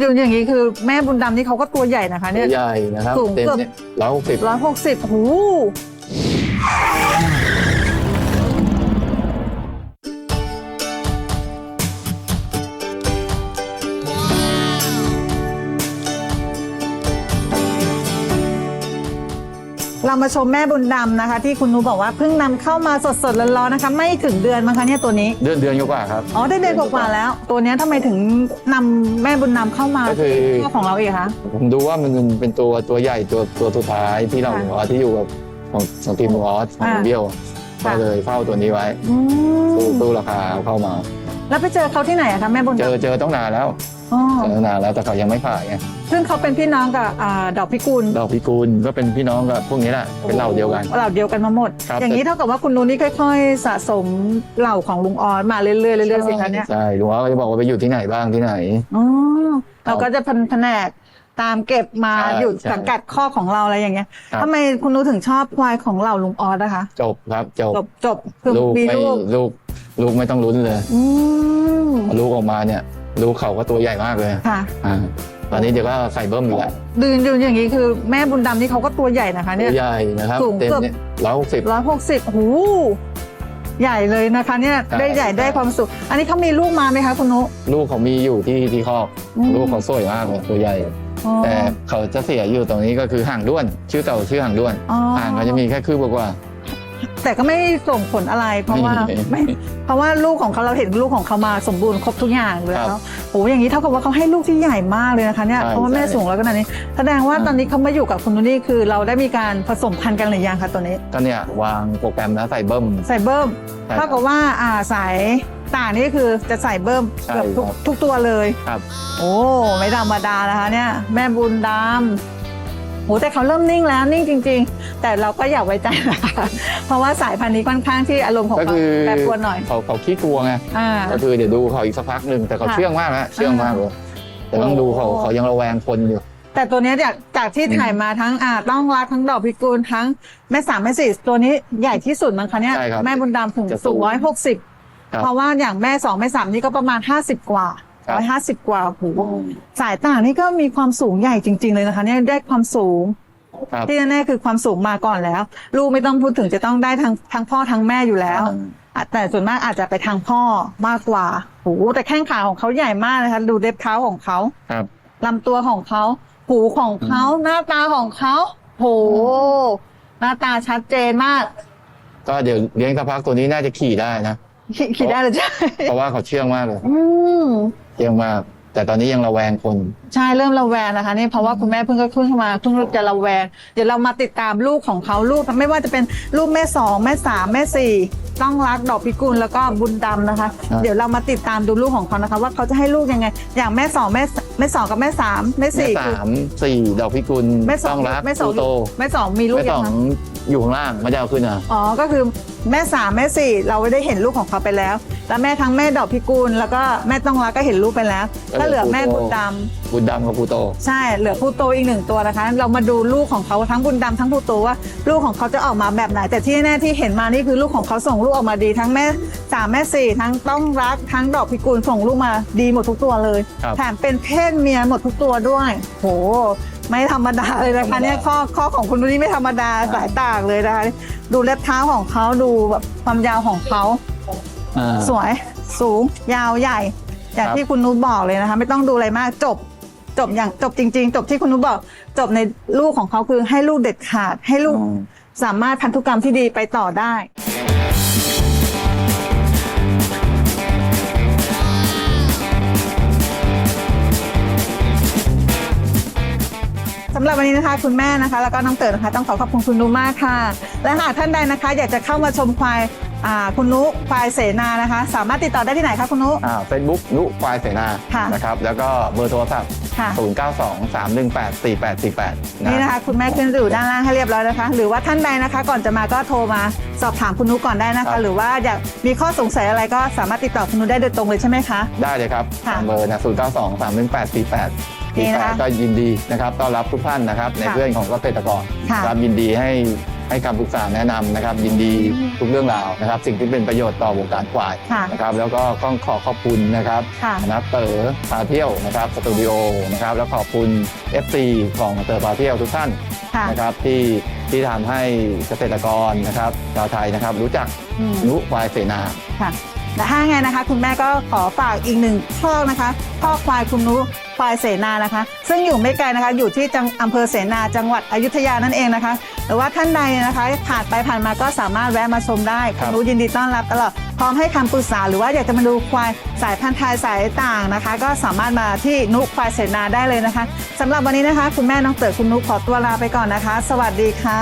ดูอย่างนี้คือแม่บุญดำนี่เขาก็ตัวใหญ่นะคะตัเนี่วยใหญ่นะครับสูงเต็มเกือบ เนี่ยร้อยหกสิบ ร้อยหกสิบโอ้โห มาชมแม่บุญดำนะคะ ที่คุณนุบอกว่าเพิ่งนำเข้ามาสดๆร้อนๆนะคะไม่ถึงเดือนมั้งคะเนี่ยตัวนี้ เดือนเดือนกว่าๆครับ อ๋อได้เดือนกว่าๆแล้ว ตัวเนี้ยทำไมถึงนำแม่บุญนำเข้ามาก็คือพ่อของเราเองคะ ผมดูว่ามันเป็นตัวตัวใหญ่ตัวตัวสุดท้ายที่เราค่ะออสที่อยู่กับของของทีมออสของอ่าเบี้ยวค่ะก็เลยเฝ้าตัวนี้ไว้อืสู้มสู้ราคาเข้ามา แล้วไปเจอเขาที่ไหนอะคะแม่บุญเจดำอเจอต้องนานแล้ว อ๋อเจอตั้งนานแล้วแต่เขายังไม่ขายไงซึ่งเขาเป็นพี่น้องกับอ่าดอกพิกุลดอกพิกุลก็เป็นพี่น้องกับพวกนี้แหละเป็นเหล่าเดียวกัน เหล่าเดียวกันมาหมด ครับ อย่างนี้เท่ากับว่าคุณนุ้นี่ค่อยๆ สะสมเหล่าของลุงออสมาเรื่อยๆเรื่อยๆสิคะเนี่ยใช่ลุงออสก็จะบอกว่าไปอยู่ที่ไหนบ้างที่ไหน อ๋อเราก็จะพันแผนกตามเก็บมาใช่อยู่ใช่สังกัดข้อของเราอะไรอย่างเงี้ยครับ ทำไมคุณนุ้ถึงชอบควายของเหล่าลุงออสนะคะ จบครับจบจบจบคือลูกมีไม่ลูกลูกลูกไม่ต้องลุ้นเลยอืมพอลูกออกมาเนี่ย ลูกเขาก็ตัวใหญ่มากเลยค่ะ อ่าตอนนี้เดี๋ยวก็ใส่เบิ้มอีกแล้วดูดูอย่างนี้คือแม่บุญดำนี่เขาก็ตัวใหญ่นะคะตัเนี่วยใหญ่นะครับสูงเต็มเกือบ เนี่ยร้อยหกสิบ ร้อยหกสิบโอ้โหใหญ่เลยนะคะ เนี่ยใช่ได้ใหญ่ใช่ ได้ความสุข อันนี้เขามีลูกมาไหมคะคุณนุ ลูกเขามีอยู่ที่ที่คอกอืม ลูกเขาสวยมากเลยตัวใหญ่ อ๋อแต่เขาจะเสียอยู่ตรงนี้ก็คือห่างด้วน ชื่อเต่าชื่อห่างด้วน อ๋อห่างเขาจะมีแค่คืบกว่า แต่ก็ไม่ส่งผลอะไรเพราะว่าไม่ไม่เพราะว่าลูกของเขาเราเห็นลูกของเขามาสมบูรณ์ครบทุกอย่างเลยครัแล้วบโอ้อย่างนี้เท่ากับว่าเขาให้ลูกที่ใหญ่มากเลยนะคะเนี่ยใช่เพราะว่าแม่ใช่สูงแล้วขนาดนี้ แสดงว่าอ่าตอนนี้เขามาอยู่กับคุณนุนี่คือเราได้มีการผสมพันธุ์กันหรือยังคะตัวนี้ ก็เนี่ยวางโปรแกรมแล้วใส่เบิ้มใส่เบิ้มใช่เท่ากับว่าอ่าสายต่างนี่คือจะใส่เบิ้มใช่เกือบทุกครับทุกตัวเลยครับ โอ้ไม่ธรรมดานะคะเนี่ยแม่บุญดำ โหแต่เขาเริ่มนิ่งแล้วนิ่งจริง ๆ แต่เราก็อย่าไว้ใจนะคะเพราะว่าสายพันธุ์นี้ค่อนข้างที่อารมณ์ของก็เขาคือแปรปรวนหน่อยเขาเขาขี้กลัวไงอ่า ก็คือเดี๋ยวดูเขาอีกสักพักหนึ่งแต่เขาค่ะเชื่องมากนะเชื่องมากเลยแต่ต้องดูเขาโอ้ เขายังระแวงคนอยู่ แต่ตัวเนี้ยจากจากที่อืมถ่ายมาทั้งอ่าต้องรักทั้งดอกพิกุลทั้งแม่สามแม่สี่ตัวนี้ใหญ่ที่สุดมั้งคะเนี่ยใช่ครับแม่บุญดำถึงจะสูสูงงร้อยหกสิบครับ เพราะว่าอย่างแม่สองแม่สามนี่ก็ประมาณห้าสิบกว่าค รับร้อยห้าสิบกว่าโอ้โหสายต่างนี่ก็มีความสูงใหญ่จริง ๆ เลยนะคะ เนี่ยได้ความสูงครับที่แน่ๆคือความสูงมาก่อนแล้ว ลูกไม่ต้องพูดถึงจะต้องได้ทั้งทั้งพ่อทั้งแม่อยู่แล้วอ่าอะแต่ส่วนมากอาจจะไปทางพ่อมากกว่าโอ้โหแต่แข้งขาของเขาใหญ่มากนะคะดูเด็บเท้าของเขาครับลำตัวของเขาหูของเขาหน้าตาของเขาโหหน้าตาชัดเจนมาก ก็เดี๋ยวเลี้ยงสักพักตัวนี้น่าจะขี่ได้นะคิดคิดได้เลยใช่เพราะว่าเขาเชื่องมากเลยอืม เชื่องมาก แต่ตอนนี้ยังระแวงคน ใช่เริ่มระแวงนะคะนี่เพราะว่าคุณแม่เพิ่งก็ขึ้นมาเพิ่งจะระแวง เดี๋ยวเรามาติดตามลูกของเขาลูกไม่ว่าจะเป็นลูกแม่สองแม่สามแม่สี่ต้องรักดอกพิกุลแล้วก็บุญดำนะคะครับเดี๋ยวเรามาติดตามดูลูกของเขานะคะ ว่าเขาจะให้ลูกยังไง อย่างแม่สองแม่แม่สองกับแม่สามแม่แม่สี่สาคือมสี่ดอกพิกุลแม่สอต้งองรักแม่สองปูโตแม่สองมีลูกแม่สยัองงคะ อยู่ข้างล่างไม่ได้เอาขึ้นอะอ๋อ ก็คือแม่สามแม่สี่เราได้เห็นลูกของเขาไปแล้ว แล้วแม่ทั้งแม่ดอกพิกุลแล้วก็แม่ต้องรักก็เห็นลูกไปแล้วก็ก็เหเหลืลืออแม่ปูโตบุญดบุญดำกับปูโตำใช่เหลือผู้โตอีกหนึ่งตัวนะคะ เรามาดูลูกของเขาทั้งบุญดำทั้งผู้โตว่าลูกของเขาจะออกมาแบบไหน แต่ที่แน่ๆที่เห็นมานี่คือลูกของเขาส่งลูกออกมาดี ทั้งแม่สามแม่สี่ทั้งต้องรักทั้งดอกพิกุลส่งลูกมาดีหมดทุกตัวเลย ครับ แถมเป็นเพศเมียหมดทุกตัวด้วย โห ไม่ธรรมดาเลยนะคะเนี่ยข้อข้อของคุณดูนี่ไม่ธรรมดาสายต่างเลยนะคะดูเล็บเท้าของเขาดูแบบความยาวของเขาอ่า สวยสูงยาวใหญ่ อย่างครับ ที่คุณนุชบอกเลยนะคะ ไม่ต้องดูอะไรมากจบ จบอย่างจบจริง ๆ จบที่คุณนุชบอก จบในลูกของเขาคือให้ลูกเด็ดขาด ให้ลูกอืมสามารถพันธุกรรมที่ดีไปต่อได้ สำหรับวันนี้นะคะคุณแม่นะคะ แล้วก็น้องเต๋อนะคะ ต้องขอขอบคุณคุณนุมากค่ะ และหากท่านใดนะคะ อยากจะเข้ามาชมควายอ่าคุณนุควายเสนานะคะ สามารถติดต่อได้ที่ไหนคะคุณนุอ่าเฟซบุ๊กนุควายเสนาค่ะนะครับ แล้วก็เบอร์โทรศัพท์ ค่ะ 0 9 2 3 1 8 4 8 4 8 นี่นะคะ คุณแม่ขึ้นอยู่ด้านล่างให้เรียบร้อยนะคะ หรือว่าท่านใดนะคะ ก่อนจะมาก็โทรมาสอบถามคุณนุก่อนได้นะครัคะ บ หรือว่าอยากมีข้อสงสัยอะไรก็สามารถติดต่อคุณนุได้โดยตรงเลยใช่ไหมคะ ได้เลยครับค่ะทางเบอร์นะ0 9 2 3 1 8 4 8 นี่นะคะก็ยินดีนะครับต้อนรับทุกท่านนะครับ ในค่ะเพื่อนของเกษตรกรค่ะครับยินดีให้ให้คำปรึกษาแนะนำนะครับ ยินดีทุกเรื่องราวนะครับ สิ่งที่เป็นประโยชน์ต่อวงการควายค่ะนะครับ แล้วก็ต้องขอขอบคุณนะครับค่ะนักเต๋อพาเที่ยวนะครับสตูดิโอนะครับ แล้วขอบคุณ FC ของเต๋อพาเที่ยวทุกท่านค่ะนะครับที่ที่ทำให้เกษตรกรนะครับชาวไทยนะครับ รู้จักอืมนุควายเสนาค่ะและถ้าไงนะคะ คุณแม่ก็ขอฝากอีกหนึ่งข้อนะคะข้อควายคุณนุ ควายเสนานะคะ ซึ่งอยู่ไม่ไกลนะคะ อยู่ที่จังอำเภอเสนาจังหวัดอยุธยานั่นเองนะคะ หรือว่าท่านใดนะคะผ่านไปผ่านมาก็สามารถแวะมาชมได้ครัคุบณนุยินดีต้อนรับตลอดพร้อมให้คำปรึกษาหรือว่าอยากจะมาดูควายสายพันธุ์ไทยสายต่างนะคะ ก็สามารถมาที่นุควายเสนาได้เลยนะคะสำหรับวันนี้นะคะ คุณแม่น้องเต๋อคุณนุขอตัวลาไปก่อนนะคะ สวัสดีค่ะ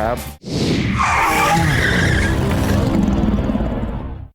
ครับ